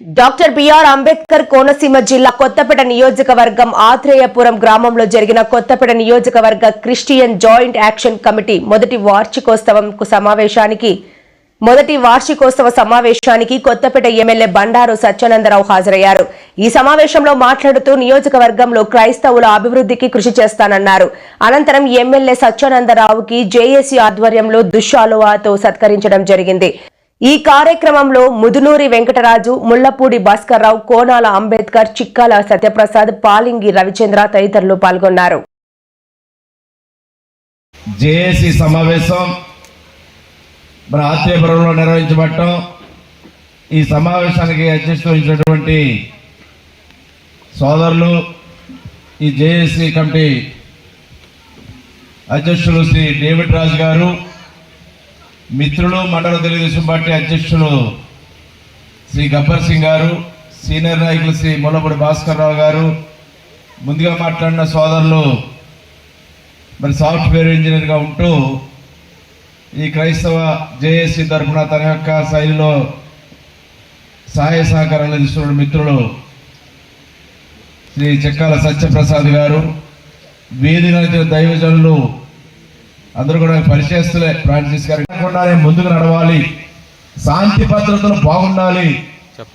Doctor BR Ambedkar Konaseema జిల్లా కొత్తపేట నియోజకవర్గం ఆత్రేయపురం గ్రామంలో జరిగిన కొత్తపేట నియోజకవర్గ క్రిస్టియన్ జాయింట్ యాక్షన్ కమిటీ మొదటి వార్షికోత్సవం సమావేశానికి మొదటి వార్షికోత్సవ సమావేశానికి కొత్తపేట ఎమ్మెల్యే బండారు సత్యానందరావు హాజరయ్యారు. ఈ సమావేశంలో మాట్లాడుతూ నియోజకవర్గంలో క్రైస్తవుల అభివృద్ధికి కృషి చేస్తానన్నారు. అనంతరం ఎమ్మెల్యే సత్యానందరావుకి జేఏసీ ఆధ్వర్యంలో దుశ్శాలువాతో సత్కరించడం జరిగింది. ఈ కార్యక్రమంలో ముదునూరి వెంకటరాజు ముళ్ళపూడి భాస్కర్రావు కోనాల అంబేద్కర్ చిక్కాల సత్యప్రసాద్ పాలింగి రవిచంద్ర తదితరులు పాల్గొన్నారు. జేఏసీ సమావేశం మన ఆత్రేయపురంలో నిర్వహించబడటం. ఈ సమావేశానికి అధ్యక్షత వహించినటువంటి సోదరులు ఈ జేఏసీ కమిటీ అధ్యక్షులు శ్రీ డేవిడ్ రాజు గారు మిత్రులు మండల తెలుగుదేశం పార్టీ అధ్యక్షులు శ్రీ గబ్బర్ సింగ్ గారు సీనియర్ నాయకులు శ్రీ ముల్లపూడి భాస్కర్ రావు గారు ముందుగా మాట్లాడిన సోదరులు మరి సాఫ్ట్వేర్ ఇంజనీర్గా ఉంటూ ఈ క్రైస్తవ జేఏసీ తరఫున తన యొక్క శైలిలో సహాయ సహకారాలు అందిస్తున్న మిత్రులు శ్రీ చెక్కాల సత్యప్రసాద్ గారు వేదిక దైవజనులు అందరూ కూడా పరిచయస్తులే ఫ్రాన్సిస్ గారు ముందుకు నడవాలి శాంతి భద్రతలు బాగుండాలి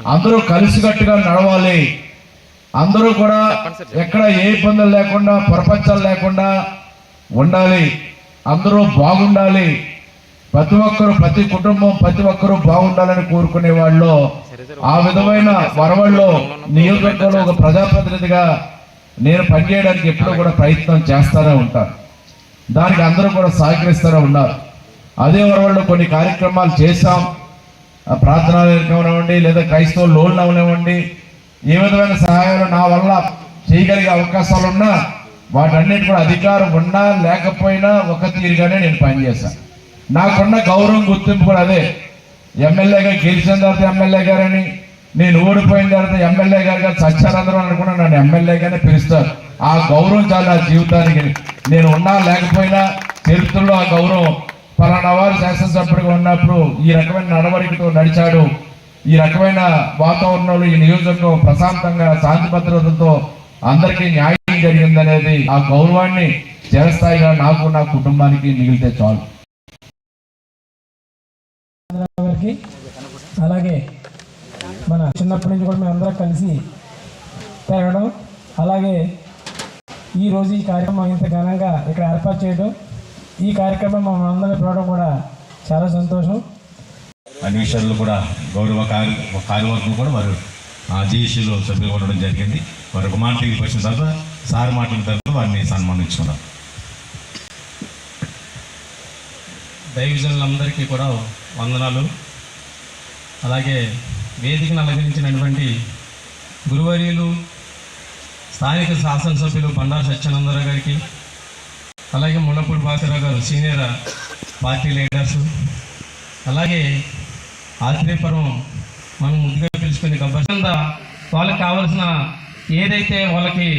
అందరూ కలిసికట్టుగా నడవాలి అందరూ కూడా ఎక్కడ ఏ ఇబ్బందులు లేకుండా ప్రపంచాలు లేకుండా ఉండాలి అందరూ బాగుండాలి ప్రతి ఒక్కరు ప్రతి కుటుంబం ప్రతి ఒక్కరూ బాగుండాలని కోరుకునే వాళ్ళు ఆ విధమైన వరవల్లో నియోజకవర్గంలో ఒక ప్రజాప్రతినిధిగా నేను పనిచేయడానికి ఎప్పుడూ కూడా ప్రయత్నం చేస్తానే ఉంటాను దానికి అందరూ కూడా సహకరిస్తూనే ఉన్నారు. అదే వరవల్లో కొన్ని కార్యక్రమాలు చేశాం. ఆ అవనివ్వండి లేదా క్రైస్తవ లోన్లు అవనివ్వండి ఏ విధమైన సహాయాలు నా వల్ల చేయగలిగే అవకాశాలు ఉన్నా వాటన్నిటి కూడా అధికారం ఉన్నా లేకపోయినా ఒక తీరుగానే నేను పనిచేశాను నాకున్న గౌరవం గుర్తింపు కూడా అదే. ఎమ్మెల్యేగా గెలిచిన తర్వాత ఎమ్మెల్యే గారని నేను ఓడిపోయిన తర్వాత ఎమ్మెల్యే గారు గారు సత్యానందరం అనుకున్నా నన్ను ఎమ్మెల్యేగానే పిలుస్తారు. ఆ గౌరవం చాలా జీవితానికి. నేను ఉన్నా లేకపోయినా చరిత్రలో ఆ గౌరవం. ఫలానా వారు శాసనసభ్యుడిగా ఉన్నప్పుడు ఈ రకమైన నడవడికతో నడిచాడు. ఈ రకమైన వాతావరణంలో ఈ నియోజకవర్గం ప్రశాంతంగా శాంతి భద్రతతో అందరికీ న్యాయం జరిగిందనేది ఆ గౌరవాన్ని చిరస్థాయిగా నాకు నా కుటుంబానికి మిగిలితే చాలు. అలాగే మన చిన్నప్పటి నుంచి కూడా మేము అందరం కలిసి పెరగడం అలాగే ఈరోజు ఈ కార్యక్రమం ఇంత ఘనంగా ఇక్కడ ఏర్పాటు చేయడం ఈ కార్యక్రమం మమ్మల్ని అందరినీ పిలవడం కూడా చాలా సంతోషం. అన్ని విషయాల్లో కూడా గౌరవ కార్య కార్యవర్గం కూడా వారు జేఏసీలో సభ్యులు ఉండడం జరిగింది. వారు ఒక మాట వచ్చిన తర్వాత సార్ మాట్లాడిన తర్వాత వారిని సన్మానించుకున్నారు దైవజనులందరికీ కూడా వందనాలు. అలాగే వేదికను అలంకరించినటువంటి గురువర్యులు స్థానిక శాసనసభ్యులు బండారు సత్యానందరావు గారికి అలాగే ముళ్ళపూడి భాస్కరరావు గారు సీనియర్ పార్టీ లీడర్స్ అలాగే ఆత్మీయపురం మనం ముందుగా పిలుచుకునే గబ్బర్చంద వాళ్ళకి కావాల్సిన ఏదైతే వాళ్ళకి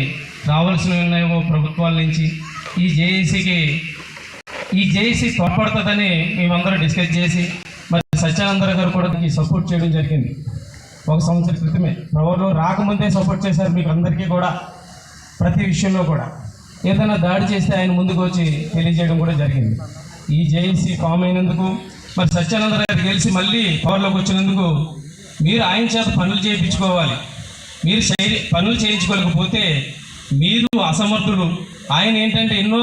రావాల్సినవి ఉన్నాయో ప్రభుత్వాల నుంచి ఈ జేఏసీకి ఈ జేఏసీ తోడ్పడుతుందని మేమందరం డిస్కస్ చేసి సత్యానందర గారు కూడా దీనికి సపోర్ట్ చేయడం జరిగింది. ఒక సంవత్సరం క్రితమే. ఎవరు రాకముందే సపోర్ట్ చేశారు మీకు అందరికీ కూడా ప్రతి విషయంలో కూడా. ఏదైనా దాడి చేస్తే ఆయన ముందుకు వచ్చి తెలియజేయడం కూడా జరిగింది. ఈ జేఏసీ ఫామ్ అయినందుకు మరి సత్యానంద గారు గెలిచి మళ్ళీ పవర్లోకి వచ్చినందుకు మీరు ఆయన చేత పనులు చేయించుకోవాలి. మీరు చేయ పనులు చేయించుకోలేకపోతే మీరు అసమర్థులు. ఆయన ఏంటంటే ఎన్నో